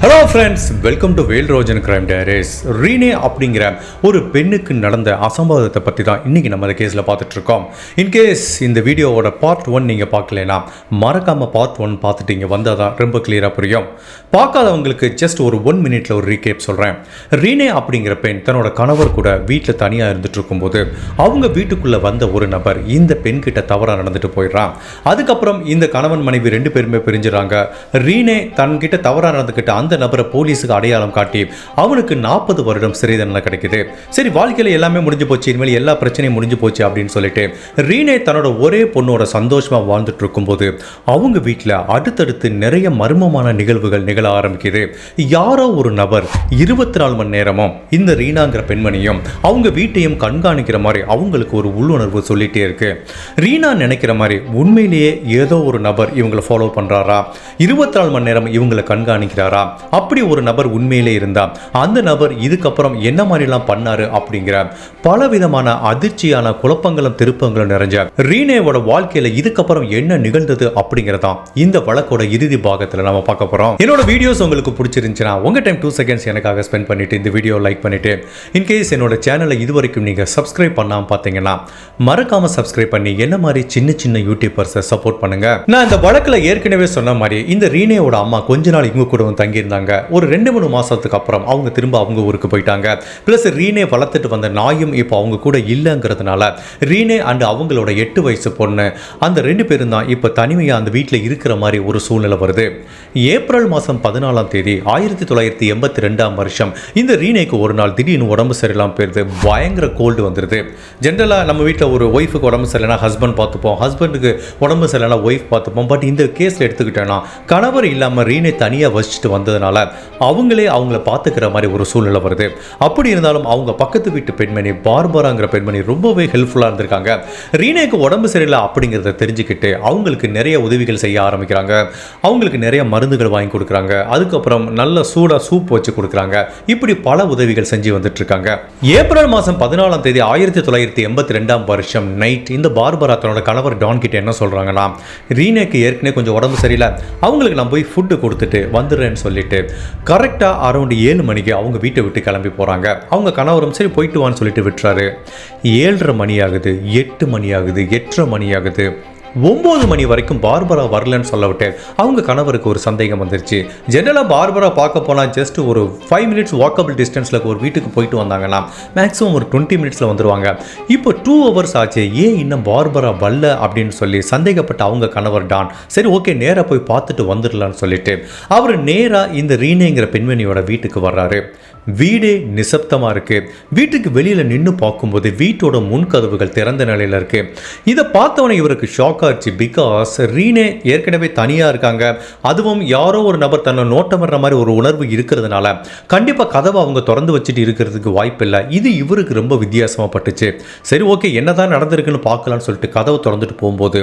Hello friends welcome to Vel Rojan crime diaries Renee அப்படிங்கிற ஒரு பெண்ணுக்கு நடந்த அசம்பாவிதத்தை பற்றி தான் இன்றைக்கி நம்ம அந்த கேஸில் பார்த்துட்ருக்கோம் இன்கேஸ் இந்த வீடியோவோட பார்ட் ஒன் நீங்கள் பார்க்கலனா மறக்காமல் பார்ட் ஒன் பார்த்துட்டு இங்கே வந்தால் தான் ரொம்ப கிளியராக புரியும். பார்க்காதவங்களுக்கு ஜஸ்ட் ஒரு ஒன் மினிட்ல ஒரு ரீகேப் சொல்கிறேன் ரீனே அப்படிங்கிற பெண் தன்னோட கணவர் கூட வீட்டில் தனியாக இருந்துட்டு இருக்கும்போது அவங்க வீட்டுக்குள்ளே வந்த ஒரு நபர் இந்த பெண்கிட்ட தவறாக நடந்துட்டு போயிடுறான். அதுக்கப்புறம் இந்த கணவன் மனைவி ரெண்டு பேருமே பிரிஞ்சுறாங்க. ரீனே தன்கிட்ட தவறாக நடந்துக்கிட்ட அந்த நபரை போலீஸுக்கு அடையாளம் காட்டி அவனுக்கு நாற்பது வருடம் சிறை தண்டனை கிடைக்குது. சரி வாழ்க்கையில் எல்லாமே முடிஞ்சு போச்சு இனிமேல் எல்லா பிரச்சனையும் முடிஞ்சு போச்சு அப்படின்னு சொல்லிட்டு ரீனே தன்னோட ஒரே பொண்ணோட சந்தோஷமாக வாழ்ந்துட்டு இருக்கும்போது அவங்க வீட்டில் அடுத்தடுத்து நிறைய மர்மமான நிகழ்வுகள் நிகழ ஆரம்பிக்குது. யாரோ ஒரு நபர் இருபத்தி நாலு மணி நேரமும் இந்த ரீனாங்கிற பெண்மணியும் அவங்க வீட்டையும் கண்காணிக்கிற மாதிரி அவங்களுக்கு ஒரு உள்ளுணர்வு சொல்லிட்டே இருக்கு. ரீனா நினைக்கிற மாதிரி உண்மையிலேயே ஏதோ ஒரு நபர் இவங்களை ஃபாலோ பண்ணுறாரா இருபத்தி நாலு மணி நேரம் இவங்களை கண்காணிக்கிறாரா? அப்படி ஒரு நபர் உண்மையிலே இருந்தா அந்த நபர் இதுக்கப்புறம் என்ன மாதிரிலாம் பண்ணாரு அப்படிங்கிற பலவிதமான அதிர்ச்சியான குழப்பங்களும் திருப்பங்களும் நிறைஞ்ச ரீனேவோட வாழ்க்கையில இதுக்கப்புறம் என்ன நிகழ்ந்தது அப்படிங்கறதான் இந்த வழக்கோட இறுதி பாகத்துல நம்ம பார்க்க போறோம். என்னோட வீடியோஸ் உங்களுக்கு பிடிச்சிருந்துச்சுன்னா உங்க டைம் டூ செகண்ட்ஸ் எனக்காக ஸ்பெண்ட் பண்ணிட்டு இந்த வீடியோ லைக் பண்ணிட்டு இன்கேஸ் என்னோட சேனலை இது வரைக்கும் நீங்க சப்ஸ்கிரைப் பண்ணாம பார்த்தீங்கன்னா மறக்காம சப்ஸ்கிரைப் பண்ணி என்ன மாதிரி சின்ன சின்ன யூடியூபர்ஸை சப்போர்ட் பண்ணுங்க. நான் இந்த வழக்குல ஏற்கனவே சொன்ன மாதிரி இந்த ரீனேவோட அம்மா கொஞ்ச நாள் இவங்க கூட தங்கி இருந்தாங்க ஒரு ரெண்டு மூணு மாசத்துக்கு அப்புறம் அவங்க திரும்ப அவங்க ஊருக்கு போயிட்டாங்க. ப்ளஸ் ரீனே வளர்த்துட்டு வந்த நாயும் இப்போ அவங்க கூட இல்லைங்கிறதுனால ரீனே அண்ட் அவங்களோட எட்டு வயசு பொண்ணு. அந்த ரெண்டு பேரும் தான் இப்போ தனிமையாக அந்த வீட்டில் இருக்கிற மாதிரி ஒரு சூழ்நிலை வருது. ஏப்ரல் மாதம் பதினாலாம் தேதி ஆயிரத்தி தொள்ளாயிரத்தி எண்பத்தி ரெண்டாம் வருஷம் இந்த ரீனேக்கு ஒரு நாள் திடீர்னு உடம்பு சரியில்லாம போயிருது. பயங்கர கோல்டு வந்துடுது ஜென்ரலாக நம்ம வீட்டில் ஒரு ஒய்ஃபுக்கு உடம்பு சரியில்லைனா ஹஸ்பண்ட் பார்த்துப்போம். ஹஸ்பண்டுக்கு உடம்பு சரியில்லைனா ஒய்ஃப் பார்த்துப்போம். பட் இந்த கேஸில் எடுத்துக்கிட்டேன்னா கணவர் இல்லாமல் ரீனே தனியாக வச்சுட்டு வந்ததுனால அவங்களே அவங்கள பார்த்துக்கிற மாதிரி ஒரு சூழ்நிலை வருது. அப்படி இருந்தாலும் அவங்க பக்கத்து வீட்டு பெண்மணி பார்பராங்கிற பெண்மணி ரொம்பவே ஹெல்ப்ஃபுல்லாக இருந்திருக்காங்க. ரீனேக்கு உடம்பு சரியில்லை அப்படிங்கிறத தெரிஞ்சுக்கிட்டு அவங்களுக்கு நிறைய உதவிகள் செய்ய ஆரம்பிக்கிறாங்க. அவங்களுக்கு நிறைய மருந்துகள் வாங்கி கொடுக்குறாங்க. அதுக்கப்புறம் நல்ல சூடாக சூப் வச்சு கொடுக்குறாங்க. இப்படி பல உதவிகள் செஞ்சு வந்துட்டு இருக்காங்க ஏப்ரல் மாதம் பதினாலாம் தேதி ஆயிரத்தி தொள்ளாயிரத்தி எண்பத்தி ரெண்டாம் வருஷம் நைட் இந்த பார்பரா தன்னோட கணவர் டான் கிட்ட என்ன சொல்கிறாங்கன்னா ரீனேக்கு ஏற்கனவே கொஞ்சம் உடம்பு சரியில்லை. அவங்களுக்கு நான் போய் ஃபுட்டு கொடுத்துட்டு வந்துடுறேன்னு சொல்லிட்டு கரெக்டாக அரௌண்ட் ஏழு மணிக்கு அவங்க வீட்டை விட்டு கிளம்பி போகிறாங்க அவங்க கணவரும் சரி போயிட்டு வான்னு சொல்லிட்டு விட்டுறாரு. ஏழரை மணி ஆகுது எட்டு மணி ஆகுது எட்டரை மணி ஆகுது. ஒம்பது மணி வரைக்கும் பார்பரா வரலன்னு சொல்ல விட்டேன் அவங்க கணவருக்கு ஒரு சந்தேகம் வந்துருச்சு. ஜென்ரலாக பார்பரா பார்க்க போனால் ஜஸ்ட் ஒரு ஃபைவ் மினிட்ஸ் வாக்கபிள் டிஸ்டன்ஸில் ஒரு வீட்டுக்கு போயிட்டு வந்தாங்கன்னா மேக்ஸிமம் ஒரு டுவெண்ட்டி மினிட்ஸில் வந்துருவாங்க. இப்போ டூ ஹவர்ஸ் ஆச்சு ஏன் இன்னும் பார்பரா வரல அப்படின்னு சொல்லி சந்தேகப்பட்ட அவங்க கணவர் டான் சரி ஓகே நேராக போய் பார்த்துட்டு வந்துடலான்னு சொல்லிட்டு அவர் நேராக இந்த ரீனேங்கிற பெண்மணியோட வீட்டுக்கு வர்றாரு. வீடே நிசப்தமாக இருக்குது வீட்டுக்கு வெளியில் நின்று பார்க்கும்போது வீட்டோட முன்கதவுகள் திறந்த நிலையில் இருக்குது இதை பார்த்தவொடனே இவருக்கு ஷாக் ஆச்சு. பிகாஸ் ரீனே ஏற்கனவே தனியாக இருக்காங்க. அதுவும் யாரோ ஒரு நபர் தன்னை நோட்டம் வர்ற மாதிரி ஒரு உணர்வு இருக்கிறதுனால. கண்டிப்பாக கதவை அவங்க திறந்து வச்சுட்டு இருக்கிறதுக்கு வாய்ப்பில்லை இது இவருக்கு ரொம்ப வித்தியாசமாக பட்டுச்சு. சரி ஓகே என்னதான் நடந்திருக்குன்னு பார்க்கலாம்னு சொல்லிட்டு கதவை திறந்துட்டு போகும்போது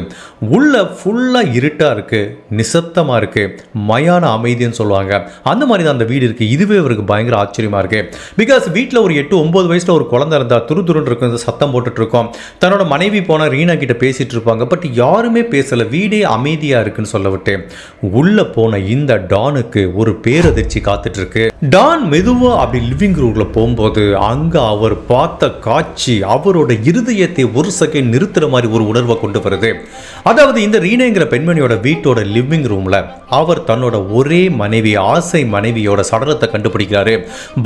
உள்ள ஃபுல்லாக இருட்டாக இருக்குது நிசப்தமாக இருக்குது மயான அமைதின்னு சொல்லுவாங்க. அந்த மாதிரி தான் அந்த வீடு இருக்குது இதுவே இவருக்கு பயங்கர ஆச்சரியம் இருக்கு. பிகாஸ் வீட்டில் ஒரு எட்டு ஒன்பது வயசுல ஒரு குழந்தை இருந்தா துரு துருன்னு இருக்கும் சத்தம் போட்டுட்டு இருக்கோம். தன்னோட மனைவி போன ரீனா கிட்ட பேசிட்டு இருப்பாங்க. பட் யாருமே பேசல. வீடே அமைதியா இருக்குன்னு சொல்ல விட்டு உள்ள போன இந்த டானுக்கு ஒரு பேரதிர்ச்சி காத்துட்டு இருக்கு. டான் மெதுவாக அப்படி லிவிங் ரூமில் போகும்போது அங்கே அவர் பார்த்த காட்சி அவரோட இருதயத்தை ஒரு செகண்ட் நிறுத்துகிற மாதிரி ஒரு உணர்வை கொண்டு வருது. அதாவது இந்த ரீனேங்கிற பெண்மணியோட வீட்டோட லிவிங் ரூமில் அவர் தன்னோட ஒரே மனைவி ஆசை மனைவியோட சடலத்தை கண்டுபிடிக்கிறாரு.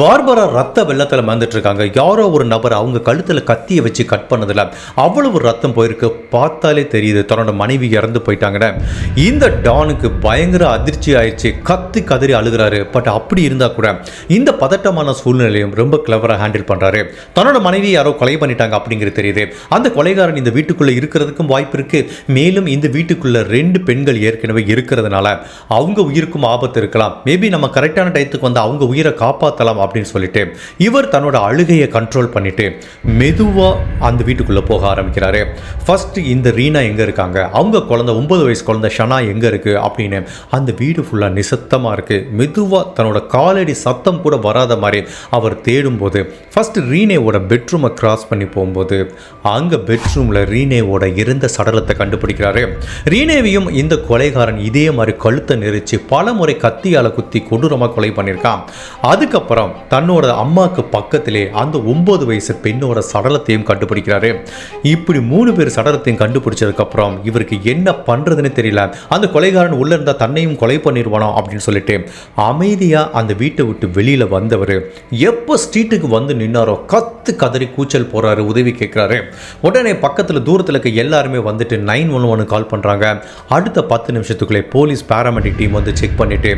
பார்பரா ரத்த வெள்ளத்தில் மறந்துட்டு இருக்காங்க. யாரோ ஒரு நபர் அவங்க கழுத்தில் கத்தியை வச்சு கட் பண்ணதில் அவ்வளவு ரத்தம் போயிருக்கு. பார்த்தாலே தெரியுது தன்னோட மனைவி இறந்து போயிட்டாங்கன்னு. இந்த டானுக்கு பயங்கர அதிர்ச்சி ஆயிடுச்சு. கத்தி கதறி அழுகிறாரு. பட் அப்படி இருந்தால் கூட இந்த பதட்டமான சூழ்நிலையும் ரொம்ப கிளவராக ஹேண்டில் பண்றாரு. தன்னோட மனைவி யாரோ கொலை பண்ணிட்டாங்க அப்படிங்கிறது தெரியுது. அந்த கொலைகாரன் இந்த வீட்டுக்குள்ள இருக்கிறதுக்கும் வாய்ப்பு இருக்கு. மேலும் இந்த வீட்டுக்குள்ள ரெண்டு பெண்கள் ஏற்கனவே இருக்கிறதுனால அவங்க உயிருக்கும் ஆபத்து இருக்கலாம். மேபி நம்ம கரெக்டான டயத்துக்கு வந்து அவங்க உயிரை காப்பாற்றலாம் அப்படின்னு சொல்லிட்டு இவர் தன்னோட அழுகையை கண்ட்ரோல் பண்ணிட்டு மெதுவா அந்த வீட்டுக்குள்ள போக ஆரம்பிக்கிறாரு. ஃபர்ஸ்ட் இந்த ரீனா எங்க இருக்காங்க? அவங்க குழந்தை ஒன்பது வயசு குழந்தை ஷனா எங்க இருக்கு அப்படின்னு அந்த வீடு ஃபுல்லா நிசத்தமா இருக்கு. மெதுவா தன்னோட காலடி சத்தம் கூட வராத மாதிரி அவர் தேடும்போது ஃபஸ்ட்டு ரீனேவோட பெட்ரூமை கிராஸ் பண்ணி போகும்போது அங்கே பெட்ரூமில் ரீனேவோட இருந்த சடலத்தை கண்டுபிடிக்கிறாரு. ரீனேவையும் இந்த கொலைகாரன் இதே மாதிரி கழுத்தை நெரிச்சு பல முறை கத்தியால் குத்தி கொடூரமாக கொலை பண்ணியிருக்கான். அதுக்கப்புறம் தன்னோட அம்மாவுக்கு பக்கத்திலே அந்த ஒம்பது வயசு பெண்ணோட சடலத்தையும் கண்டுபிடிக்கிறாரு. இப்படி மூணு பேர் சடலத்தையும் கண்டுபிடிச்சதுக்கப்புறம் இவருக்கு என்ன பண்ணுறதுன்னு தெரியல. அந்த கொலைகாரன் உள்ளே இருந்தால் தன்னையும் கொலை பண்ணிடுவானோ அப்படின்னு சொல்லிட்டு அமைதியாக அந்த வீட்டு விட்டு வெளியில் வந்தவர் எப்போ ஸ்ட்ரீட்டுக்கு வந்து நின்னாரோ கத்து கதறி கூச்சல் போகிறாரு உதவி கேட்குறாரு உடனே பக்கத்தில் தூரத்தில் இருக்க எல்லாருமே வந்துட்டு நைன் ஒன் ஒன்று கால் பண்ணுறாங்க அடுத்த பத்து நிமிஷத்துக்குள்ளே போலீஸ் பேராமெடிக் டீம் வந்து செக் பண்ணிட்டு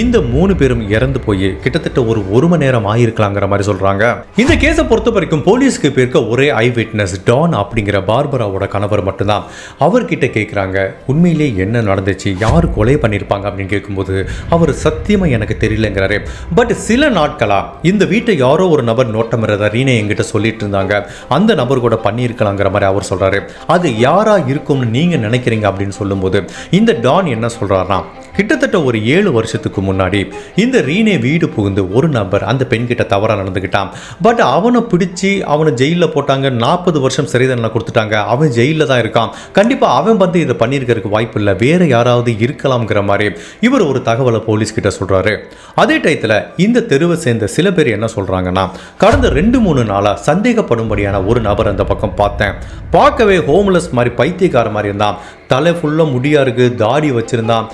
இந்த மூணு பேரும் இறந்து போய் கிட்டத்தட்ட ஒரு ஒரு மணி நேரம் ஆயிருக்கலாங்கிற மாதிரி சொல்கிறாங்க இந்த கேஸை பொறுத்த வரைக்கும் போலீஸ்க்கு இப்போ இருக்க ஒரே ஐ விட்னஸ் டான் அப்படிங்கிற பார்பராவோட கணவர் மட்டும்தான். அவர்கிட்ட கேட்குறாங்க உண்மையிலே என்ன நடந்துச்சு? யார் கொலை பண்ணியிருப்பாங்க அப்படின்னு கேட்கும்போது அவர் சத்தியமாக எனக்கு தெரியலங்கிறாரு. பட் சில நாட்களா இந்த வீட்டை யாரோ ஒரு நபர் நோட்டமிறத ரீனே என்கிட்ட சொல்லிட்டு இருந்தாங்க அந்த நபர் கூட பண்ணியிருக்கலாங்கிற மாதிரி அவர் சொல்றாரு. அது யாரா இருக்கும்னு நீங்க நினைக்கிறீங்க அப்படின்னு சொல்லும்போது இந்த டான் என்ன சொல்றாருன்னா கிட்டத்தட்ட ஒரு ஏழு வருஷத்துக்கு முன்னாடி இந்த ரீனே வீடு புகுந்து ஒரு நபர் அந்த பெண்கிட்ட தவறாக நடந்துக்கிட்டான் பட் அவனை பிடிச்சி அவனை ஜெயிலில் போட்டாங்க. நாற்பது வருஷம் சிறை தண்டனை கொடுத்துட்டாங்க. அவன் ஜெயிலில் தான் இருக்கான். கண்டிப்பாக அவன் வந்து இதை பண்ணியிருக்கிறதுக்கு வாய்ப்பு இல்லை. வேற யாராவது இருக்கலாம்ங்கிற மாதிரி இவர் ஒரு தகவலை போலீஸ் கிட்ட சொல்றாரு. அதே டயத்தில் இந்த தெருவை சேர்ந்த சில பேர் என்ன சொல்றாங்கன்னா கடந்த ரெண்டு மூணு நாளாக சந்தேகப்படும்படியான ஒரு நபர் அந்த பக்கம் பார்த்தேன். பார்க்கவே ஹோம்லெஸ் மாதிரி பைத்தியக்கார மாதிரி இருந்தான். தலை ஃபுல்லாக முடியா இருக்குது தாடி வச்சிருந்தான்.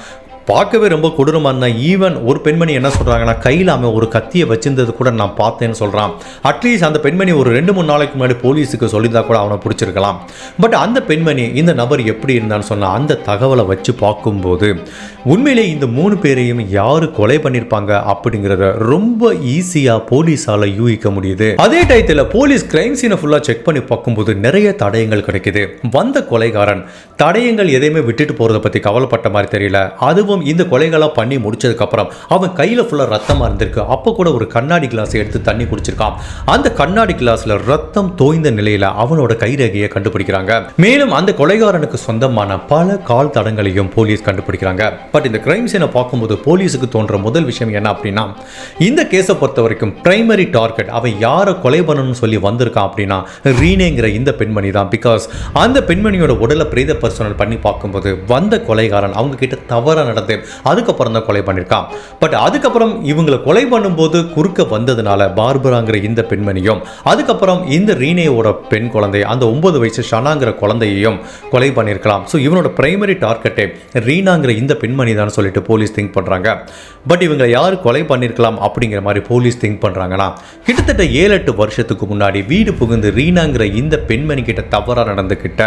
பார்க்கவே ரொம்ப கொடூரமாக இருந்தால் ஈவன் ஒரு பெண்மணி என்ன சொல்கிறாங்கன்னா கையில் அவன் ஒரு கத்தியை வச்சிருந்தது கூட நான் பார்த்தேன்னு சொல்கிறான் அட்லீஸ்ட் அந்த பெண்மணி ஒரு ரெண்டு மூணு நாளைக்கு முன்னாடி போலீஸுக்கு சொல்லியிருந்தா கூட அவனை பிடிச்சிருக்கலாம். பட் அந்த பெண்மணி இந்த நபர் எப்படி இருந்தான்னு சொன்ன அந்த தகவலை வச்சு பார்க்கும்போது உண்மையிலே இந்த மூணு பேரையும் யார் கொலை பண்ணியிருப்பாங்க அப்படிங்கிறத ரொம்ப ஈஸியாக போலீஸால் யூகிக்க முடியுது. அதே டயத்தில் போலீஸ் கிரைம் சீனை ஃபுல்லாக செக் பண்ணி பார்க்கும்போது நிறைய தடயங்கள் கிடைக்குது. வந்த கொலைகாரன் தடயங்கள் எதையுமே விட்டுட்டு போகிறத பற்றி கவலைப்பட்ட மாதிரி தெரியல. அதுவும் இவன் இந்த கொலைகளாக பண்ணி முடிச்சதுக்கப்புறம் அவன் கையில் ஃபுல்லாக ரத்தமாக இருந்திருக்கு. அப்போ கூட ஒரு கண்ணாடி கிளாஸ் எடுத்து தண்ணி குடிச்சிருக்கான். அந்த கண்ணாடி கிளாஸில் ரத்தம் தோய்ந்த நிலையில் அவனோட கைரேகையை கண்டுபிடிக்கிறாங்க. மேலும் அந்த கொலைகாரனுக்கு சொந்தமான பல கால் தடங்களையும் போலீஸ் கண்டுபிடிக்கிறாங்க. பட் இந்த கிரைம் சீனை பார்க்கும்போது போலீஸுக்கு தோன்ற முதல் விஷயம் என்ன அப்படின்னா இந்த கேஸை பொறுத்த வரைக்கும் பிரைமரி டார்கெட் அவன் யாரை கொலை பண்ணணும்னு சொல்லி வந்திருக்கான் அப்படின்னா ரீனேங்கிற இந்த பெண்மணி தான். பிகாஸ் அந்த பெண்மணியோட உடலை பிரேத பர்சனல் பண்ணி பார்க்கும்போது வந்த கொலைகாரன் அவங்க கிட்ட தவறாக நடந்த அதுக்கப்புறம் தான் கொலை பண்ணியிருக்கான். பட் அதுக்கப்புறம் இவங்களை கொலை பண்ணும்போது குறுக்க வந்ததுனால பார்பராங்கிற இந்த பெண்மணியும் அதுக்கப்புறம் இந்த ரீனேவோட பெண் குழந்தை அந்த ஒன்பது வயசு ஷனாங்கிற குழந்தையையும் கொலை பண்ணியிருக்கலாம். ஸோ இவனோட பிரைமரி டார்கெட்டே ரீனாங்கிற இந்த பெண்மணி தான் சொல்லிட்டு போலீஸ் திங்க் பண்ணுறாங்க பட் இவங்களை யார் கொலை பண்ணியிருக்கலாம் அப்படிங்கிற மாதிரி போலீஸ் திங்க் பண்ணுறாங்கன்னா கிட்டத்தட்ட ஏழு எட்டு வருஷத்துக்கு முன்னாடி வீடு புகுந்து ரீனாங்கிற இந்த பெண்மணி கிட்ட தவறாக நடந்துக்கிட்ட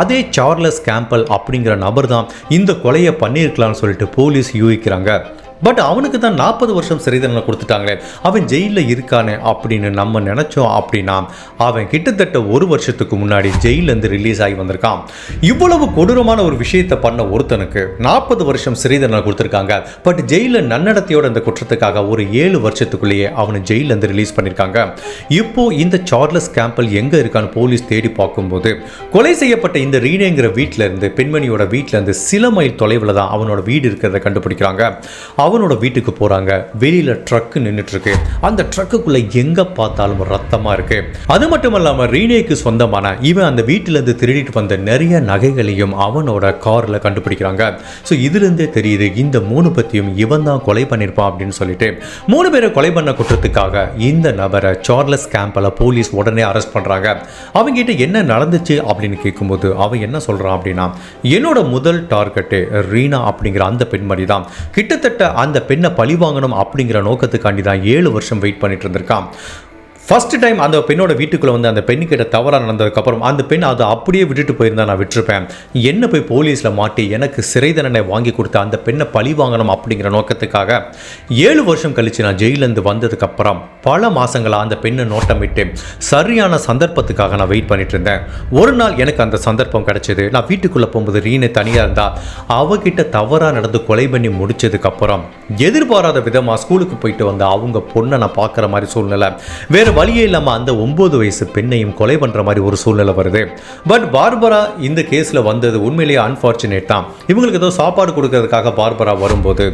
அதே சார்லஸ் கேம்பல் அப்படிங்கிற நபர் தான் இந்த கொலையை பண்ணியிருக்கலாம்னு சொல்லிட்டு போலீஸ் யூகிக்கிறாங்க. பட் அவனுக்கு தான் நாற்பது வருஷம் சிறை தண்டனை கொடுத்துட்டாங்களே. அவன் ஜெயிலில் இருக்கானே அப்படின்னு நம்ம நினச்சோம் அப்படின்னா அவன் கிட்டத்தட்ட ஒரு வருஷத்துக்கு முன்னாடி ஜெயிலேருந்து ரிலீஸ் ஆகி வந்திருக்கான். இவ்வளவு கொடூரமான ஒரு விஷயத்தை பண்ண ஒருத்தனுக்கு நாற்பது வருஷம் சிறை தண்டனை கொடுத்துருக்காங்க. பட் ஜெயிலில் நன்னடத்தையோட இந்த குற்றத்துக்காக ஒரு ஏழு வருஷத்துக்குள்ளேயே அவனை ஜெயிலேருந்து ரிலீஸ் பண்ணியிருக்காங்க. இப்போ இந்த சார்லஸ் கேம்பல் எங்கே இருக்கான்னு போலீஸ் தேடி பார்க்கும்போது கொலை செய்யப்பட்ட இந்த ரீனேங்கிற வீட்டிலேருந்து பெண்மணியோட வீட்டிலேருந்து சில மைல் தொலைவில் தான் அவனோட வீடு இருக்கிறத கண்டுபிடிக்கிறாங்க. அவனோட வீட்டுக்கு போகிறாங்க வெளியில் ட்ரக்கு நின்றுட்டுருக்கு அந்த ட்ரக்குக்குள்ளே எங்கே பார்த்தாலும் ரத்தமாக இருக்கு. அது மட்டும் இல்லாமல் ரீனேக்கு சொந்தமான இவன் அந்த வீட்டிலேருந்து திருடிட்டு வந்த நிறைய நகைகளையும் அவனோட காரில் கண்டுபிடிக்கிறாங்க. ஸோ இதுலேருந்தே தெரியுது இந்த மூணு பற்றியும் இவன் தான் கொலை பண்ணியிருப்பான் அப்படின்னு சொல்லிட்டு. மூணு பேரை கொலை பண்ண குற்றத்துக்காக இந்த நபரை சார்லஸ் கேம்பில் போலீஸ் உடனே அரெஸ்ட் பண்ணுறாங்க அவங்ககிட்ட என்ன நடந்துச்சு அப்படின்னு கேட்கும்போது அவன் என்ன சொல்கிறான் அப்படின்னா என்னோட முதல் டார்கெட்டு ரீனா அப்படிங்கிற அந்த பெண்மணி தான் கிட்டத்தட்ட அந்த பெண்ணை பழி வாங்கணும் அப்படிங்கிற நோக்கத்துக்காண்டி தான் ஏழு வருஷம் வெயிட் பண்ணிட்டு இருந்திருக்கான். ஃபர்ஸ்ட் டைம் அந்த பெண்ணோட வீட்டுக்குள்ளே வந்து அந்த பெண்ணுக்கிட்ட தவறாக நடந்ததுக்கப்புறம் அந்த பெண் அதை அப்படியே விட்டுட்டு போயிருந்தா நான் விட்டுருப்பேன். என்ன போய் போலீஸில் மாட்டி எனக்கு சிறை தண்டனை வாங்கி கொடுத்த அந்த பெண்ணை பழி வாங்கணும் அப்படிங்கிற நோக்கத்துக்காக ஏழு வருஷம் கழித்து நான் ஜெயிலேருந்து வந்ததுக்கப்புறம் பல மாதங்களாக அந்த பெண்ணை நோட்டமிட்டு சரியான சந்தர்ப்பத்துக்காக நான் வெயிட் பண்ணிட்டு இருந்தேன். ஒரு நாள் எனக்கு அந்த சந்தர்ப்பம் கிடச்சிது. நான் வீட்டுக்குள்ளே போகும்போது ரீனை தனியாக இருந்தால் அவகிட்ட தவறாக நடந்து கொலை பண்ணி முடிச்சதுக்கப்புறம் எதிர்பாராத விதமாக ஸ்கூலுக்கு போயிட்டு வந்த அவங்க பொண்ணை நான் பார்க்குற மாதிரி சூழ்நிலை. வேறு வழியே இல்லாமல் அந்த ஒம்பது வயசு பெண்ணையும் கொலை பண்ணுற மாதிரி ஒரு சூழ்நிலை வருது. பட் பார்பரா இந்த கேஸில் வந்தது உண்மையிலேயே அன்ஃபார்ச்சுனேட் தான். இவங்களுக்கு ஏதோ சாப்பாடு கொடுக்கறதுக்காக பார்பரா வரும்போது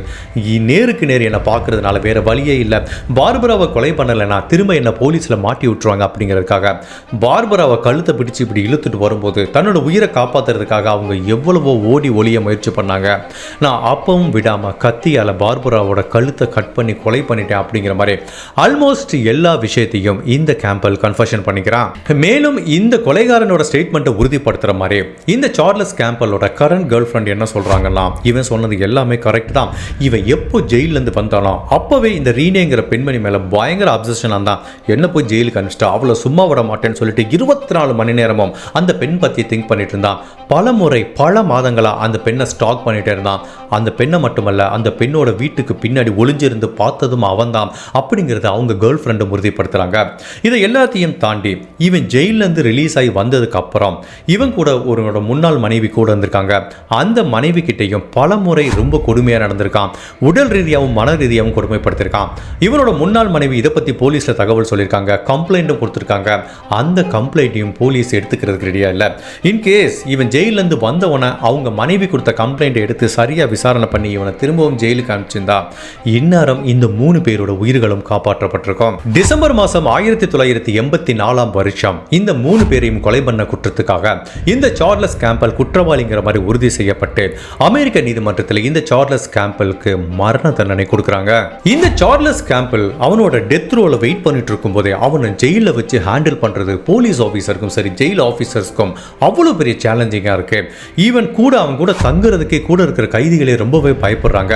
நேருக்கு நேர் என்னை பார்க்கறதுனால வேற வழியே இல்லை. பார்பராவை கொலை பண்ணலைன்னா திரும்ப என்னை போலீஸில் மாட்டி விட்டுருவாங்க அப்படிங்கிறதுக்காக பார்பராவை கழுத்தை பிடிச்சு இப்படி இழுத்துட்டு வரும்போது தன்னோட உயிரை காப்பாத்துறதுக்காக அவங்க எவ்வளவோ ஓடி ஒளிய முயற்சி பண்ணாங்க. நான் அப்பவும் விடாமல் கத்தியால் பார்பராவோட கழுத்தை கட் பண்ணி கொலை பண்ணிட்டேன் அப்படிங்கிற மாதிரி ஆல்மோஸ்ட் எல்லா விஷயத்தையும் இந்த கேம்பல் கன்ஃபர்ஷன் பண்ணிக்கிறான். மேலும் இந்த கொலைகாரனோட ஸ்டேட்மெண்ட்டை உறுதிப்படுத்துற மாதிரி இந்த சார்லஸ் கேம்பலோட கரண்ட் கேர்ள் ஃப்ரெண்ட் என்ன சொல்றாங்கன்னா இவன் சொன்னது எல்லாமே கரெக்ட் தான். இவன் எப்போ ஜெயிலேருந்து வந்தாலும் அப்போவே இந்த ரீனேங்கிற பெண்மணி மேலே பயங்கர அப்சஷனாக தான் என்ன போய் ஜெயிலுக்கு அனுப்பிச்சிட்டா? அவ்வளோ சும்மா விட மாட்டேன்னு சொல்லிட்டு இருபத்தி நாலு மணி நேரமும் அந்த பெண் பற்றி திங்க் பண்ணிட்டு இருந்தான். பல முறை பல மாதங்களாக அந்த பெண்ணை ஸ்டாக் பண்ணிட்டே இருந்தான். அந்த பெண்ணை மட்டுமல்ல அந்த பெண்ணோட வீட்டுக்கு பின்னாடி ஒளிஞ்சிருந்து பார்த்ததும் அவன்தான். அப்படிங்கிறத அவங்க கேர்ள் ஃப்ரெண்டும் உறுதிப்படுத்துகிறாங்க இதை எல்லாத்தையும் தாண்டி இவன் ஜெயிலேருந்து ரிலீஸ் ஆகி வந்ததுக்கு அப்புறம் இவன் கூட ஒரு முன்னாள் மனைவி கூட இருந்திருக்காங்க. அந்த மனைவி கிட்டேயும் பல முறை ரொம்ப கொடுமையாக நடந்திருக்கான். உடல் ரீதியாகவும் மன ரீதியாகவும் கொடுமைப்படுத்திருக்கான் இவனோட முன்னாள் மனைவி இதை பற்றி போலீஸில் தகவல் சொல்லியிருக்காங்க. கம்ப்ளைண்ட்டும் கொடுத்துருக்காங்க. அந்த கம்ப்ளைண்ட்டையும் போலீஸ் எடுத்துக்கிறதுக்கு ரெடியாக இல்லை. இன்கேஸ் இவன் ஜெயிலேருந்து வந்தவனை அவங்க மனைவி கொடுத்த கம்ப்ளைண்ட்டை எடுத்து சரியாக விசாரணை பண்ணி இவனை திரும்பவும் ஜெயிலுக்கு அனுப்பிச்சிருந்தா இந்நேரம் இந்த மூணு பேரோட உயிர்களும் காப்பாற்றப்பட்டிருக்கும். டிசம்பர் மாதம் ஆயிரத்தி தொள்ளாயிரத்தி எண்பத்தி நாலாம் வருஷம் இந்த மூணு பேரையும் கொலை பண்ண குற்றத்துக்காக இந்த சார்லஸ் கேம்பல் குற்றவாளிங்கிற மாதிரி உறுதி செய்யப்பட்டு அமெரிக்க நீதிமன்றத்தில் இந்த சார்லஸ் கேம்பலுக்கு மரண தண்டனை கொடுக்குறாங்க. இந்த சார்லஸ் கேம்பல் அவனோட டெத் ரோல வெயிட் பண்ணிட்டு இருக்கும்போதே அவனை ஜெயிலில் வச்சு ஹேண்டில் பண்றது போலீஸ் ஆஃபீஸருக்கும் சரி ஜெயில் ஆஃபீஸர்ஸ்க்கும் அவ்வளோ பெரிய சேலஞ்சிங்காக இருக்கு. ஈவன் கூட அவன் கூட தங்குறதுக்கே கூட இருக்கிற கைதிகளே ரொம்பவே பயப்படுறாங்க.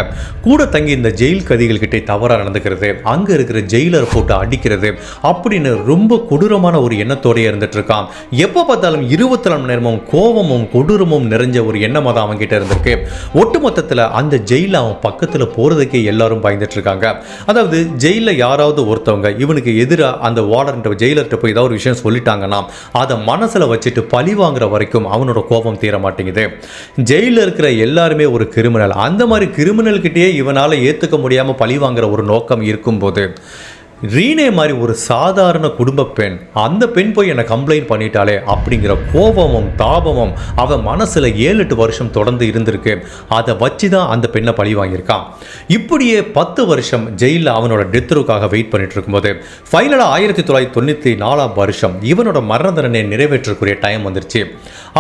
கூட தங்கி இந்த ஜெயில் கைதிகள் கிட்டே தவறாக நடந்துக்கிறது அங்கே இருக்கிற ஜெயிலர் போட்டு அடிக்கிறது அப்படின்னு ரொம்ப கொடூரமான ஒரு எண்ணத்தோடயே இருந்துட்டு இருக்கான் எப்போ பார்த்தாலும் இருபத்தி நாலு மணி நேரமும் கோபமும் கொடூரமும் நிறைஞ்ச ஒரு எண்ணமாக தான் அவன் கிட்ட இருந்திருக்கு. ஒட்டுமொத்தத்தில் அந்த ஜெயிலில் அவன் பக்கத்தில் போகிறதுக்கே எல்லாரும் பயந்துட்டு இருக்காங்க அதாவது ஜெயிலில் யாராவது ஒருத்தவங்க இவனுக்கு எதிராக அந்த வார்டன்ட்ட ஜெயிலர்கிட்ட போய் ஏதாவது ஒரு விஷயம் சொல்லிட்டாங்கன்னா அதை மனசில் வச்சுட்டு பழி வாங்குற வரைக்கும் அவனோட கோபம் தீர மாட்டேங்குது. ஜெயிலில் இருக்கிற எல்லாருமே ஒரு கிரிமினல் அந்த மாதிரி கிரிமினல்கிட்டயே இவனால் ஏற்றுக்க முடியாமல் பழி வாங்குற ஒரு நோக்கம் இருக்கும்போது ரீனே மாதிரி ஒரு சாதாரண குடும்ப பெண் அந்த பெண் போய் என்னை கம்ப்ளைண்ட் பண்ணிட்டாலே அப்படிங்கிற கோபமும் தாபமும் அவன் மனசில் ஏழு எட்டு வருஷம் தொடர்ந்து இருந்திருக்கு. அதை வச்சு தான் அந்த பெண்ணை பழி வாங்கியிருக்கான் இப்படியே பத்து வருஷம் ஜெயிலில் அவனோட டெத்ருக்காக வெயிட் பண்ணிட்டு இருக்கும்போது ஃபைனலாக ஆயிரத்தி தொள்ளாயிரத்தி தொண்ணூற்றி நாலாம் வருஷம் இவனோட மரண தண்டனை நிறைவேற்றக்கூடிய டைம் வந்துருச்சு.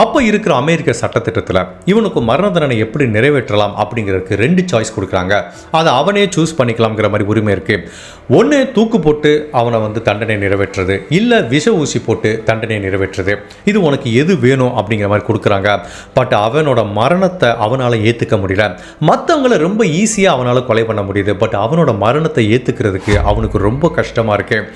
அப்போ இருக்கிற அமெரிக்க சட்டத்திட்டத்தில் இவனுக்கு மரண தண்டனை எப்படி நிறைவேற்றலாம் அப்படிங்கிறதுக்கு ரெண்டு சாய்ஸ் கொடுக்குறாங்க. அதை அவனே சூஸ் பண்ணிக்கலாம்ங்கிற மாதிரி உரிமை இருக்கு. ஒன்று தூக்கு போட்டு அவனை வந்து தண்டனை நிறைவேற்றுறது இல்லை விஷ ஊசி போட்டு தண்டனை நிறைவேற்றுறது. இது உனக்கு எது வேணும் அப்படிங்கிற மாதிரி கொடுக்குறாங்க. பட் அவனோட மரணத்தை அவனால் ஏற்றுக்க முடியல. மற்றவங்கள ரொம்ப ஈஸியாக அவனால் கொலை பண்ண முடியுது. பட் அவனோட மரணத்தை ஏற்றுக்கிறதுக்கு அவனுக்கு ரொம்ப கஷ்டமாக இருக்குது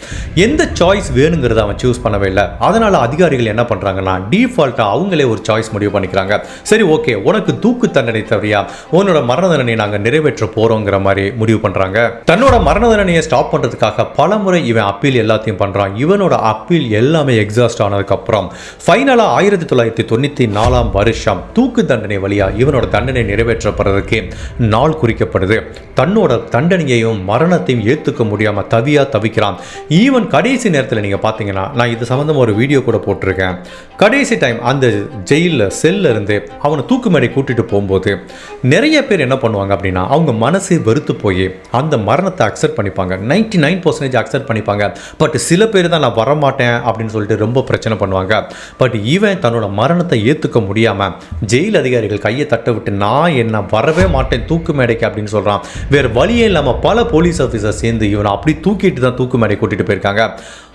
எந்த சாய்ஸ் வேணுங்கிறத அவன் சூஸ் பண்ணவே இல்லை. அதனால் அதிகாரிகள் என்ன பண்ணுறாங்கன்னா டிஃபால்ட்டாக அவங்களே ஒரு சாய்ஸ் முடிவு பண்ணிக்கிறாங்க. சரி ஓகே உனக்கு தூக்கு தண்டனை தவிரியா? உன்னோட மரண தண்டனை நாங்கள் நிறைவேற்ற போகிறோங்கிற மாதிரி முடிவு பண்ணுறாங்க தன்னோட மரண தண்டனையை ஸ்டாப் பண்ணுறதுக்காக பல முறை இவன் அப்பீல் எல்லாத்தையும் பண்ணுறான் இவனோட அப்பீல் எல்லாமே எக்ஸாஸ்ட் ஆனதுக்கப்புறம் ஃபைனலாக ஆயிரத்தி தொள்ளாயிரத்தி தொண்ணூற்றி நாலாம் வருஷம் தூக்கு தண்டனை வழியாக இவனோட தண்டனை நிறைவேற்றப்படுறதுக்கு நாள் குறிக்கப்படுது. தன்னோட தண்டனையையும் மரணத்தையும் ஏற்றுக்க முடியாமல் தவியாக தவிக்கிறான். ஈவன் கடைசி நேரத்தில் நீங்கள் பார்த்தீங்கன்னா நான் இது சம்மந்தமாக ஒரு வீடியோ கூட போட்டிருக்கேன். கடைசி டைம் அந்த ஜெயிலில் செல்ல இருந்து அவனை தூக்கு மேடை கூட்டிகிட்டு போகும்போது நிறைய பேர் என்ன பண்ணுவாங்க அப்படின்னா அவங்க மனசு வெறுத்து போய் அந்த மரணத்தை அக்செப்ட் பண்ணிப்பாங்க. நைன்டி நைன் பர்சன்டேஜ் அக்செப்ட் பண்ணிப்பாங்க. பட் சில பேர் தான் நான் வரமாட்டேன் அப்படின்னு சொல்லிட்டு ரொம்ப பிரச்சனை பண்ணுவாங்க. பட் இவன் தன்னோட மரணத்தை ஏற்றுக்க முடியாமல் ஜெயில் அதிகாரிகள் கையை தட்ட விட்டு நான் என்ன வரவே மாட்டேன் தூக்கு மேடைக்கு அப்படின்னு சொல்கிறான் வேறு வழியே இல்லாமல் பல போலீஸ் ஆஃபீஸர் சேர்ந்து இவனை அப்படி தூக்கிட்டு தான் தூக்கு மேடை கூட்டிகிட்டு போயிருக்காங்க.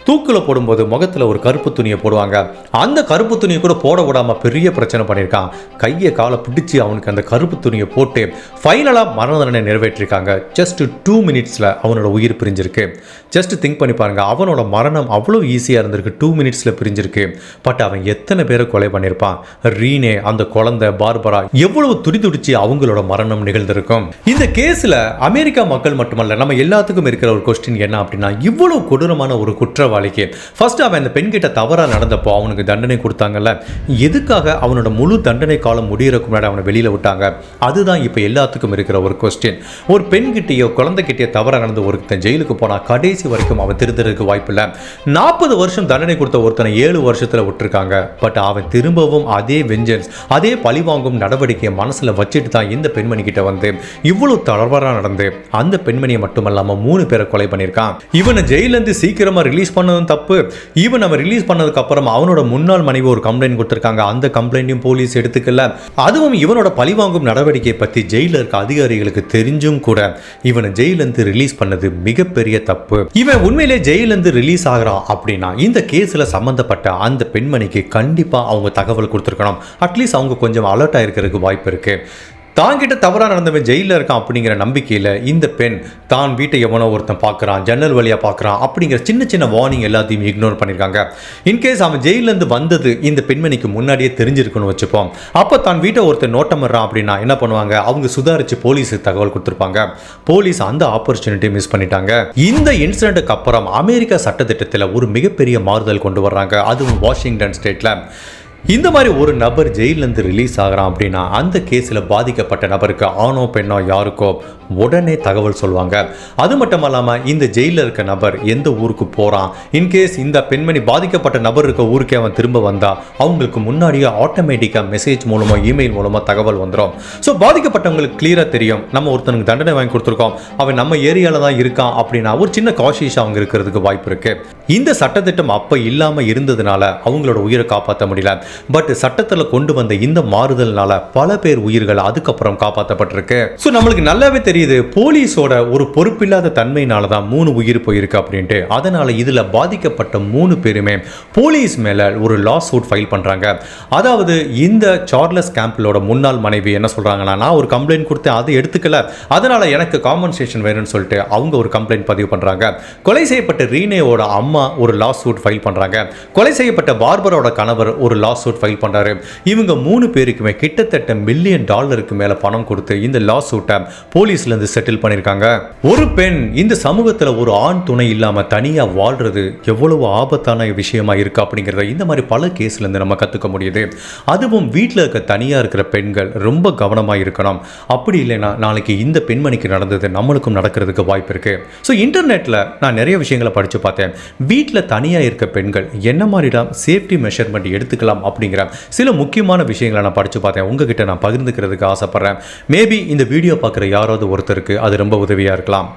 தூக்கில் போடும்போது முகத்தில் ஒரு கருப்பு துணியை போடுவாங்க. அந்த கருப்பு துணியை கூட போட பெரிய பிரச்சனை பண்ணியிருக்கான் கையை காலை பிடிச்சி அவனுக்கு அந்த கருப்பு துணியை போட்டு ஃபைனலாக மரண தண்டனை நிறைவேற்றிருக்காங்க. ஜஸ்ட் டூ மினிட்ஸில் அவனோட உயிர் பிரிஞ்சிருக்கு. ஜஸ்ட் திங்க் பண்ணி பாருங்க. அவனோட மரணம் அவ்வளோ ஈஸியாக இருந்திருக்கு. டூ மினிட்ஸில் பிரிஞ்சிருக்கு. பட் அவன் எத்தனை பேரை கொலை பண்ணியிருப்பான் ரீனே அந்த குழந்தை பார்பரா எவ்வளவு துடி துடிச்சு அவங்களோட மரணம் நிகழ்ந்திருக்கும். இந்த கேஸில் அமெரிக்கா மக்கள் மட்டுமல்ல நம்ம எல்லாத்துக்கும் இருக்கிற ஒரு கொஸ்டின் என்ன அப்படின்னா இவ்வளவு கொடூரமான ஒரு குற்றவாளிக்கு ஃபர்ஸ்ட் அவன் அந்த பெண்கிட்ட தவறாக நடந்தப்போ அவனுக்கு தண்டனை கொடுத்தாங்கல்ல எதுக்காக அவனோட முழு தண்டனை காலம் முடியறக்கு முன்னாடி அவனை வெளியில் விட்டாங்க? அதுதான் இப்போ எல்லாத்துக்கும் இருக்கிற ஒரு கொஸ்டின் ஒரு பெண்கிட்டயோ குழந்தைகிட்டயோ தவறாக நடந்து ஒருத்தன் ஜெயிலுக்கு போனால் கடைசி வரைக்கும் அவன் திருந்துறதுக்கு வாய்ப்பு இல்லை நாற்பது வருஷம் தண்டனை கொடுத்த ஒருத்தனை ஏழு வருஷத்துல விட்டுருக்காங்க. பட் அவன் திரும்பவும் அதே வெஞ்சன்ஸ் அதே பழிவாங்கும் நடவடிக்கையை மனசுல வச்சுட்டு தான் இந்த பெண்மணி கிட்ட வந்து இவ்வளோ தளர்வராக நடந்து அந்த பெண்மணியை மட்டுமல்லாமல் மூணு பேரை கொலை பண்ணியிருக்கான். இவனை ஜெயிலேருந்து சீக்கிரமாக ரிலீஸ் பண்ணதும் தப்பு. ஈவன் அவன் ரிலீஸ் பண்ணதுக்கு அப்புறம் அவனோட முன்னாள் மனைவி ஒரு கம்ப்ளைண்ட் கொடுத்துருக்காங்க. அந்த கம்ப்ளைண்ட்டையும் போலீஸ் எடுத்துக்கல. அதுவும் இவனோட பழிவாங்கும் நடவடிக்கையை பற்றி ஜெயிலில் இருக்க அதிகாரிகளுக்கு தெரிஞ்சும் கூட இவனை ஜெயிலேருந்து ரிலீஸ் பண்ணது மிகப்பெரிய தப்பு. இவன் உண்மையிலே ஜெயிலேருந்து ரிலீஸ் ஆகுறான் அப்படின்னா இந்த கேஸில் சம்மந்தப்பட்ட அந்த பெண்மணிக்கு கண்டிப்பாக அவங்க தகவல் கொடுத்துருக்கணும். அட்லீஸ்ட் அவங்க கொஞ்சம் அலர்ட் ஆயிருக்கிறதுக்கு வாய்ப்பு இருக்குது தாங்கிட்ட தவறாக நடந்தவன் ஜெயிலில் இருக்கான் அப்படிங்கிற நம்பிக்கையில் இந்த பெண் தான் வீட்டை எவனோ ஒருத்தன் பார்க்குறான் ஜன்னல் வழியாக பார்க்குறான் அப்படிங்கிற சின்ன சின்ன வார்னிங் எல்லாத்தையும் இக்னோர் பண்ணியிருக்காங்க இன்கேஸ் அவன் ஜெயிலேருந்து வந்தது இந்த பெண்மணிக்கு முன்னாடியே தெரிஞ்சிருக்குன்னு வச்சுப்போம். அப்போ தான் வீட்டை ஒருத்தன் நோட்டம் அப்படின்னா என்ன பண்ணுவாங்க? அவங்க சுதாரித்து போலீஸுக்கு தகவல் கொடுத்துருப்பாங்க. போலீஸ் அந்த ஆப்பர்ச்சுனிட்டி மிஸ் பண்ணிட்டாங்க. இந்த இன்சிடென்ட்டுக்கு அப்புறம் அமெரிக்கா சட்டத்திட்டத்தில் ஒரு மிகப்பெரிய மாறுதல் கொண்டு வர்றாங்க. அதுவும் வாஷிங்டன் ஸ்டேட்டில் இந்த மாதிரி ஒரு நபர் ஜெயிலேருந்து ரிலீஸ் ஆகிறான் அப்படின்னா அந்த கேஸில் பாதிக்கப்பட்ட நபருக்கு ஆணோ பெண்ணோ யாருக்கோ உடனே தகவல் சொல்லுவாங்க. அது மட்டும் இல்லாமல் இந்த ஜெயிலில் இருக்க நபர் எந்த ஊருக்கு போகிறான் இன்கேஸ் இந்த பெண்மணி பாதிக்கப்பட்ட நபர் இருக்க ஊருக்கே அவன் திரும்ப வந்தால் அவங்களுக்கு முன்னாடியே ஆட்டோமேட்டிக்காக மெசேஜ் மூலமாக இமெயில் மூலமாக தகவல் வந்துடும் ஸோ பாதிக்கப்பட்டவங்களுக்கு கிளியராக தெரியும். நம்ம ஒருத்தனுக்கு தண்டனை வாங்கி கொடுத்துருக்கோம். அவன் நம்ம ஏரியாவில் தான் இருக்கான் அப்படின்னா ஒரு சின்ன காஷிஷ் அவங்க இருக்கிறதுக்கு வாய்ப்பு இருக்கு. இந்த சட்டத்திட்டம் அப்போ இல்லாமல் இருந்ததுனால அவங்களோட உயிரை காப்பாற்ற முடியல. பட் சட்டத்தில் கொண்டு வந்த இந்த மாறுதல்னால பல பேர் உயிர்கள் அதுக்கப்புறம் காப்பாற்றப்பட்டிருக்கு ஸோ நம்மளுக்கு நல்லாவே தெரியும் இது போலீஸோட ஒரு பொறுப்பில்லாத தன்மையினால தான் மூணு உயிர் போயிருக்கு அப்படின்ட்டு. அதனால இதில் பாதிக்கப்பட்ட மூணு பேருமே போலீஸ் மேலே ஒரு லா சூட் ஃபைல் பண்ணுறாங்க அதாவது இந்த சார்லஸ் கேம்பிளோட முன்னாள் மனைவி என்ன சொல்கிறாங்கன்னா நான் ஒரு கம்ப்ளைண்ட் கொடுத்தேன் அது எடுத்துக்கல. அதனால எனக்கு காம்பன்சேஷன் வேணும்னு சொல்லிட்டு அவங்க ஒரு கம்ப்ளைண்ட் பதிவு பண்ணுறாங்க கொலை செய்யப்பட்ட ரீனேவோட அம்மா ஒரு லா சூட் ஃபைல் பண்ணுறாங்க கொலை செய்யப்பட்ட பார்பரோட கணவர் ஒரு லா சூட் ஃபைல் பண்ணுறாரு இவங்க மூணு பேருக்குமே கிட்டத்தட்ட மில்லியன் டாலருக்கு மேலே பணம் கொடுத்து இந்த லா சூட்டை போலீஸ்லேருந்து செட்டில் பண்ணியிருக்காங்க ஒரு பெண் இந்த சமூகத்தில் ஒரு ஆண் துணை இல்லாமல் தனியாக வாழ்றது எவ்வளவு ஆபத்தான விஷயமா இருக்கு அப்படிங்கிறத இந்த மாதிரி பல கேஸ்லேருந்து நம்ம கற்றுக்க முடியுது. அதுவும் வீட்டில் இருக்க தனியாக இருக்கிற பெண்கள் ரொம்ப கவனமாக இருக்கணும். அப்படி இல்லைன்னா நாளைக்கு இந்த பெண்மணிக்கு நடந்தது நம்மளுக்கும் நடக்கிறதுக்கு வாய்ப்பு இருக்கு. ஸோ இன்டர்நெட்டில் நான் நிறைய விஷயங்களை படித்து பார்த்தேன். வீட்டில் தனியாக இருக்க பெண்கள் என்ன மாதிரிலாம் சேஃப்டி மெஷர்மெண்ட் எடுத்துக்கலாம் அப்படிங்கிற சில முக்கியமான விஷயங்களை நான் படித்து பார்த்தேன். உங்ககிட்ட நான் பகிர்ந்துக்கிறதுக்கு ஆசைப்பட்றேன். மேபி இந்த வீடியோ பார்க்குற யாராவது ஒருத்தருக்கு அது ரொம்ப உதவியாக இருக்கலாம்.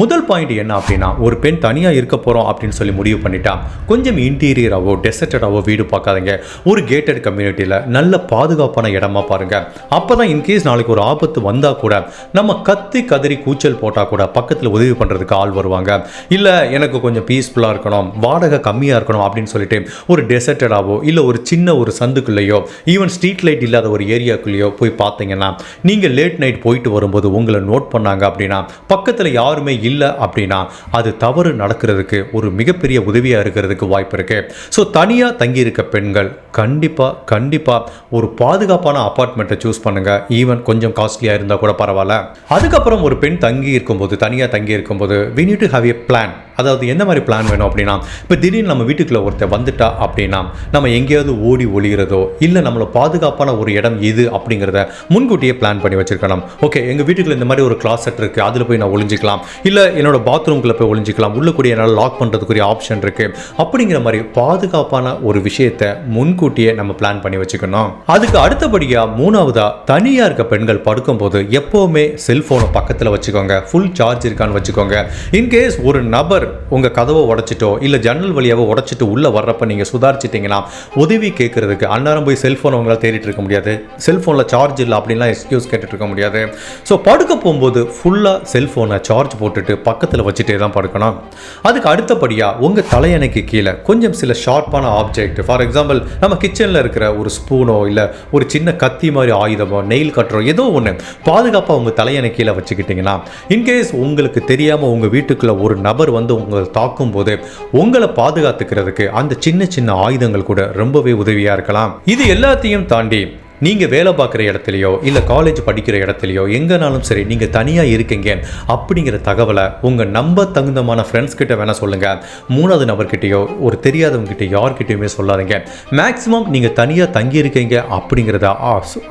முதல் பாயிண்ட் என்ன அப்படின்னா ஒரு பெண் தனியாக இருக்க போகிறோம் அப்படின்னு சொல்லி முடிவு பண்ணிட்டா கொஞ்சம் இன்டீரியராகவோ டெசர்டடாவோ வீடு பார்க்காதீங்க. ஒரு கேட்டட் கம்யூனிட்டியில் நல்ல பாதுகாப்பான இடமா பாருங்க. அப்போ தான் இன்கேஸ் நாளைக்கு ஒரு ஆபத்து வந்தால் கூட நம்ம கத்தி கதறி கூச்சல் போட்டால் கூட பக்கத்தில் உதவி பண்ணுறதுக்கு ஆள் வருவாங்க. இல்லை எனக்கு கொஞ்சம் பீஸ்ஃபுல்லாக இருக்கணும் வாடகை கம்மியாக இருக்கணும் அப்படின்னு சொல்லிட்டு ஒரு டெசர்டடாவோ இல்லை ஒரு சின்ன ஒரு சந்துக்குள்ளேயோ ஈவன் ஸ்ட்ரீட் லைட் இல்லாத ஒரு ஏரியாக்குள்ளேயோ போய் பார்த்தீங்கன்னா நீங்கள் லேட் நைட் போயிட்டு வரும்போது உங்களை நோட் பண்ணாங்க அப்படின்னா பக்கத்தில் யாருமே இல்லை அப்படின்னா அது தவறு நடக்கிறதுக்கு ஒரு மிகப்பெரிய உதவியாக இருக்கிறதுக்கு வாய்ப்பு இருக்கு. ஸோ தனியாக தங்கியிருக்க பெண்கள் கண்டிப்பாக கண்டிப்பாக ஒரு பாதுகாப்பான அப்பார்ட்மெண்ட்டை சூஸ் பண்ணுங்க. ஈவன் கொஞ்சம் காஸ்ட்லியாக இருந்தால் கூட பரவாயில்ல. அதுக்கப்புறம் ஒரு பெண் தங்கி இருக்கும்போது தனியாக தங்கி இருக்கும்போது we need to have a plan அதாவது எந்த மாதிரி பிளான் வேணும் அப்படின்னா இப்போ திடீர்னு நம்ம வீட்டுக்குள்ளே ஒருத்தர் வந்துட்டா அப்படின்னா நம்ம எங்கேயாவது ஓடி ஒழிகிறதோ இல்லை நம்மளை பாதுகாப்பான ஒரு இடம் எது அப்படிங்கிறத முன்கூட்டியே பிளான் பண்ணி வச்சிருக்கணும். ஓகே எங்கள் வீட்டுக்குள்ள இந்த மாதிரி ஒரு கிளாசெட் இருக்குது அதில் போய் நான் ஒளிஞ்சிக்கலாம். இல்லை என்னோட பாத்ரூம்குள்ளே போய் ஒளிஞ்சிக்கலாம். உள்ள என்னால் லாக் பண்ணுறதுக்குரிய ஆப்ஷன் இருக்குது அப்படிங்கிற மாதிரி பாதுகாப்பான ஒரு விஷயத்தை முன்கூட்டியே நம்ம பிளான் பண்ணி வச்சுக்கணும். அதுக்கு அடுத்தபடியாக மூணாவதா தனியாக இருக்க பெண்கள் படுக்கும்போது எப்போவுமே செல்ஃபோனை பக்கத்தில் வச்சுக்கோங்க. ஃபுல் சார்ஜ் இருக்கான்னு வச்சுக்கோங்க. இன்கேஸ் ஒரு நபர் உங்கள் கதவை உடைச்சிட்டோ இல்லை ஜன்னல் வழியாவோ உடைச்சிட்டு உள்ளே வர்றப்ப நீங்கள் சுதாரிச்சிட்டிங்கன்னா உதவி கேட்கறதுக்கு அந்நேரம் போய் செல்ஃபோனை உங்களால் தேடிட்டு இருக்க முடியாது. செல்ஃபோனில் சார்ஜ் இல்லை அப்படின்லாம் எக்ஸ்கியூஸ் கேட்டுட்டு இருக்க முடியாது. ஸோ படுக்க போகும்போது ஃபுல்லாக செல்ஃபோனை சார்ஜ் போட்டுட்டு பக்கத்தில் வச்சுட்டே தான் படுக்கணும். அதுக்கு அடுத்தபடியாக உங்கள் தலையணைக்கு கீழே கொஞ்சம் சில ஷார்ப்பான ஆப்ஜெக்ட் ஃபார் எக்ஸாம்பிள் நம்ம கிச்சனில் இருக்கிற ஒரு ஸ்பூனோ இல்லை ஒரு சின்ன கத்தி மாதிரி ஆயுதமோ நெயில் கட்டுறோ ஏதோ ஒன்று பாதுகாப்பாக உங்கள் தலையணை கீழே வச்சுக்கிட்டிங்கன்னா இன்கேஸ் உங்களுக்கு தெரியாமல் உங்கள் வீட்டுக்குள்ளே ஒரு நபர் வந்து உங்களை தாக்கும் போது உங்களை பாதுகாத்துக்கிறதுக்கு அந்த சின்ன சின்ன ஆயுதங்கள் கூட ரொம்பவே உதவியாக இருக்கலாம். இது எல்லாத்தையும் தாண்டி நீங்கள் வேலை பார்க்குற இடத்துலையோ இல்லை காலேஜ் படிக்கிற இடத்துலையோ எங்கேனாலும் சரி நீங்கள் தனியாக இருக்கீங்க அப்படிங்கிற தகவலை உங்கள் நம்ப தகுந்தமான ஃப்ரெண்ட்ஸ் கிட்ட வேணால் சொல்லுங்கள் மூணாவது நபர்கிட்டயோ ஒரு தெரியாதவங்ககிட்ட யார்கிட்டையுமே சொல்லாதீங்க. மேக்ஸிமம் நீங்கள் தனியாக தங்கி இருக்கீங்க அப்படிங்கிறத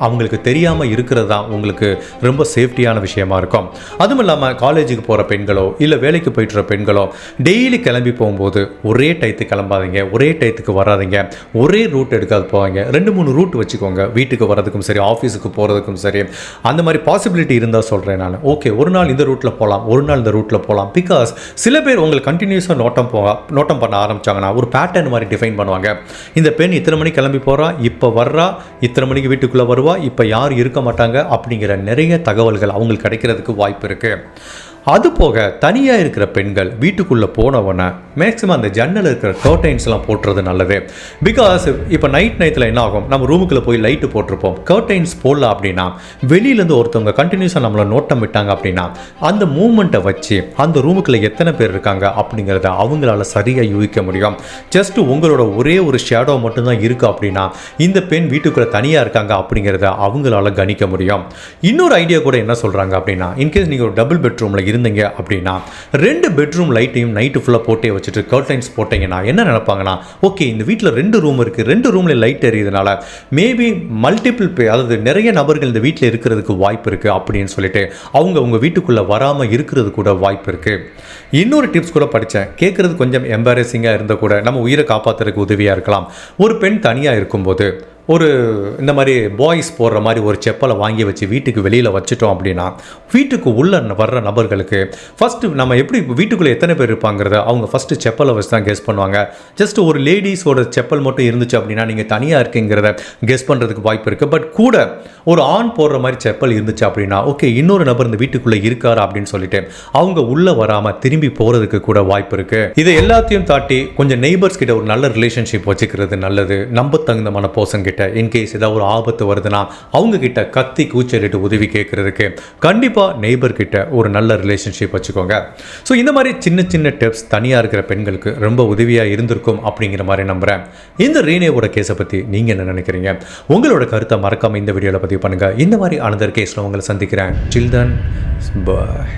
அவங்களுக்கு தெரியாமல் இருக்கிறது தான் உங்களுக்கு ரொம்ப சேஃப்டியான விஷயமா இருக்கும். அதுவும் இல்லாமல் காலேஜுக்கு போகிற பெண்களோ இல்லை வேலைக்கு போயிட்டு பெண்களோ டெய்லி கிளம்பி போகும்போது ஒரே டயத்துக்கு கிளம்பாதீங்க. ஒரே டயத்துக்கு வராதிங்க. ஒரே ரூட் எடுக்காது போவாங்க ரெண்டு மூணு ரூட் வச்சுக்கோங்க. வீட்டுக்கு வரதுக்கும் சரி ஆஃபீஸுக்கு போகிறதுக்கும் சரி அந்த மாதிரி பாசிபிலிட்டி இருந்தால் சொல்கிறேன் நான். ஓகே ஒரு நாள் இந்த ரூட்டில் போகலாம் ஒரு நாள் இந்த ரூட்டில் போகலாம் பிகாஸ் சில பேர் உங்களுக்கு கண்டினியூஸாக நோட்டம் போக நோட்டம் பண்ண ஆரம்பிச்சாங்கன்னா ஒரு பேட்டர்ன் மாதிரி டிஃபைன் பண்ணுவாங்க. இந்த பெண் இத்தனை மணிக்கு கிளம்பி போகிறா இப்போ வர்றா இத்தனை மணிக்கு வீட்டுக்குள்ளே வருவா இப்போ யார் இருக்க மாட்டாங்க அப்படிங்கிற நிறைய தகவல்கள் அவங்களுக்கு கிடைக்கிறதுக்கு வாய்ப்பு இருக்குது அது போக தனியாக இருக்கிற பெண்கள் வீட்டுக்குள்ளே போனவொன்னே மேக்ஸிமம் அந்த ஜன்னல் இருக்கிற கர்டைன்ஸ்லாம் போட்டுறது நல்லது. பிகாஸ் இப்போ நைட் நைட்டில் என்ன ஆகும் நம்ம ரூமுக்குள்ளே போய் லைட்டு போட்டிருப்போம். கர்டைன்ஸ் போடல அப்படின்னா வெளியிலேருந்து ஒருத்தவங்க கண்டினியூஸாக நம்மளை நோட்டம் விட்டாங்க அப்படின்னா அந்த மூமெண்ட்டை வச்சு அந்த ரூமுக்குள்ளே எத்தனை பேர் இருக்காங்க அப்படிங்கிறத அவங்களால சரியாக யூகிக்க முடியும். ஜஸ்ட் உங்களோட ஒரே ஒரு ஷேடோ மட்டும்தான் இருக்குது அப்படின்னா இந்த பெண் வீட்டுக்குள்ளே தனியாக இருக்காங்க அப்படிங்கிறத அவங்களால கணிக்க முடியும். இன்னொரு ஐடியா கூட என்ன சொல்கிறாங்க அப்படின்னா இன்கேஸ் நீங்கள் ஒரு டபுள் பெட்ரூமில் இருந்தீங்க அப்படின்னா ரெண்டு பெட்ரூம் லைட்டையும் நைட்டு ஃபுல்லாக போட்டே வச்சுட்டு கர்டைன்ஸ் போட்டீங்கன்னா என்ன நினப்பாங்கன்னா ஓகே இந்த வீட்டில் ரெண்டு ரூம் இருக்குது ரெண்டு ரூமில் லைட் எரியுதுனால மேபி மல்டிபிள் பே அதாவது நிறைய நபர்கள் இந்த வீட்டில் இருக்கிறதுக்கு வாய்ப்பு இருக்குது அப்படின்னு சொல்லிட்டு அவங்க உங்கள் வீட்டுக்குள்ளே வராமல் இருக்கிறது கூட வாய்ப்பு இருக்குது இன்னொரு டிப்ஸ் கூட படித்தேன் கேட்குறது கொஞ்சம் எம்பாரசிங்காக இருந்தால் கூட நம்ம உயிரை காப்பாற்றுறதுக்கு உதவியாக இருக்கலாம். ஒரு பெண் தனியாக இருக்கும்போது ஒரு இந்த மாதிரி பாய்ஸ் போடுற மாதிரி ஒரு செப்பலை வாங்கி வச்சு வீட்டுக்கு வெளியில் வச்சுட்டோம் அப்படின்னா வீட்டுக்கு உள்ள வர்ற நபர்களுக்கு ஃபஸ்ட்டு நம்ம எப்படி வீட்டுக்குள்ளே எத்தனை பேர் இருப்பாங்கிறத அவங்க ஃபஸ்ட்டு செப்பலை வச்சு தான் கெஸ் பண்ணுவாங்க. ஜஸ்ட் ஒரு லேடிஸோட செப்பல் மட்டும் இருந்துச்சு அப்படின்னா நீங்கள் தனியாக இருக்கீங்கிறத கெஸ் பண்ணுறதுக்கு வாய்ப்பு இருக்குது பட் கூட ஒரு ஆண் போடுற மாதிரி செப்பல் இருந்துச்சு அப்படின்னா ஓகே இன்னொரு நபர் இந்த வீட்டுக்குள்ளே இருக்காரா அப்படின்னு சொல்லிட்டு அவங்க உள்ளே வராமல் திரும்பி போகிறதுக்கு கூட வாய்ப்பு இருக்குது இதை எல்லாத்தையும் தாட்டி கொஞ்சம் நெய்பர்ஸ் கிட்ட ஒரு நல்ல ரிலேஷன்ஷிப் வச்சுக்கிறது நல்லது. நம்ப தகுந்தமான பர்சன் கிட்ட இன்கேஸ் ஏதாவது ஒரு ஆபத்து வருதுன்னா அவங்க கிட்ட கத்தி கூச்சலிட்டு உதவி கேட்கறதுக்கு கண்டிப்பாக நெய்பர் கிட்ட ஒரு நல்ல ரிலேஷன்ஷிப் வச்சுக்கோங்க. ஸோ இந்த மாதிரி சின்ன சின்ன டிப்ஸ் தனியாக இருக்கிற பெண்களுக்கு ரொம்ப உதவியாக இருந்திருக்கும் அப்படிங்கிற மாதிரி நம்புகிறேன் இந்த ரீனேவோட கேஸை பற்றி நீங்கள் என்ன நினைக்கிறீங்க? உங்களோட கருத்தை மறக்காமல் இந்த வீடியோவில் பதிவு பண்ணுங்கள் இந்த மாதிரி அனதர் கேஸில் உங்களை சந்திக்கிறேன். சில்ட்ரன் பாய்